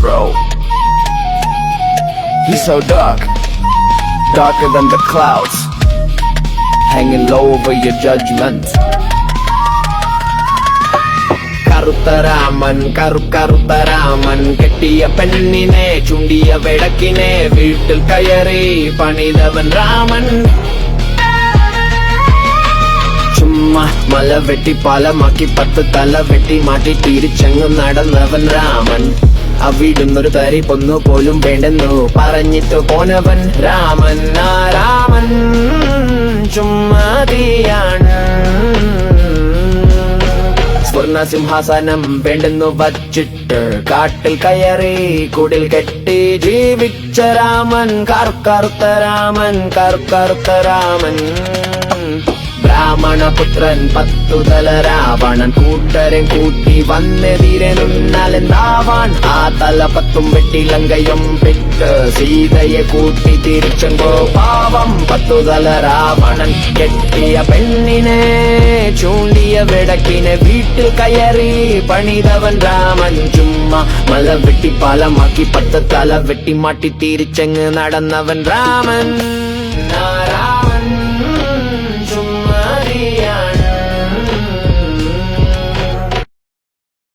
bro. He's so dark, darker than the clouds, hanging low over your judgment. കറുത്ത രാമൻ കറു കറുത്ത രാമൻ കെട്ടിയ പെണ്ണിനെ ചുണ്ടിയ വിളക്കിനെ വീട്ടിൽ കയറി പണിതവൻ രാമൻ ചുമ്മാ മല വെട്ടി പാലമാക്കി പത്ത് തല വെട്ടി മാറ്റി തിരിച്ചങ്ങ് നടന്നവൻ രാമൻ അവിടുന്നൊരു തരി പൊന്നു പോലും വേണ്ടെന്നു പറഞ്ഞിട്ട് പോനവൻ രാമൻ രാമൻ ചുമ്മാതിയാണ് സ്വർണ സിംഹാസനം വേണ്ടെന്നു വച്ചിട്ട് കാട്ടിൽ കയറി കുടിൽ കെട്ടി ജീവിച്ച രാമൻ കർക്കർത്ത രാമൻ കർക്കർത്ത രാമൻ. ബ്രാഹ്മണപുത്രൻ പത്തുതല രാവണൻ കൂട്ടരൻ കൂട്ടി വന്നെതിരെന്നുന്നാലെന്താവാൻ ആ തല പത്തും വെട്ടി ലങ്കയും വിട്ട് സീതയെ കൂട്ടി തിരിച്ചെങ്കോ പാവം പത്തുതല രാവണൻ കെട്ടിയ പെണ്ണിനെ ചൂണ്ടിയ വിടക്കിനെ വീട്ടിൽ കയറി പണിതവൻ രാമൻ ചുമ്മാ മല വെട്ടി പാലമാക്കി പത്ത് തല വെട്ടി മാറ്റി തിരിച്ചങ്ങ് നടന്നവൻ രാമൻ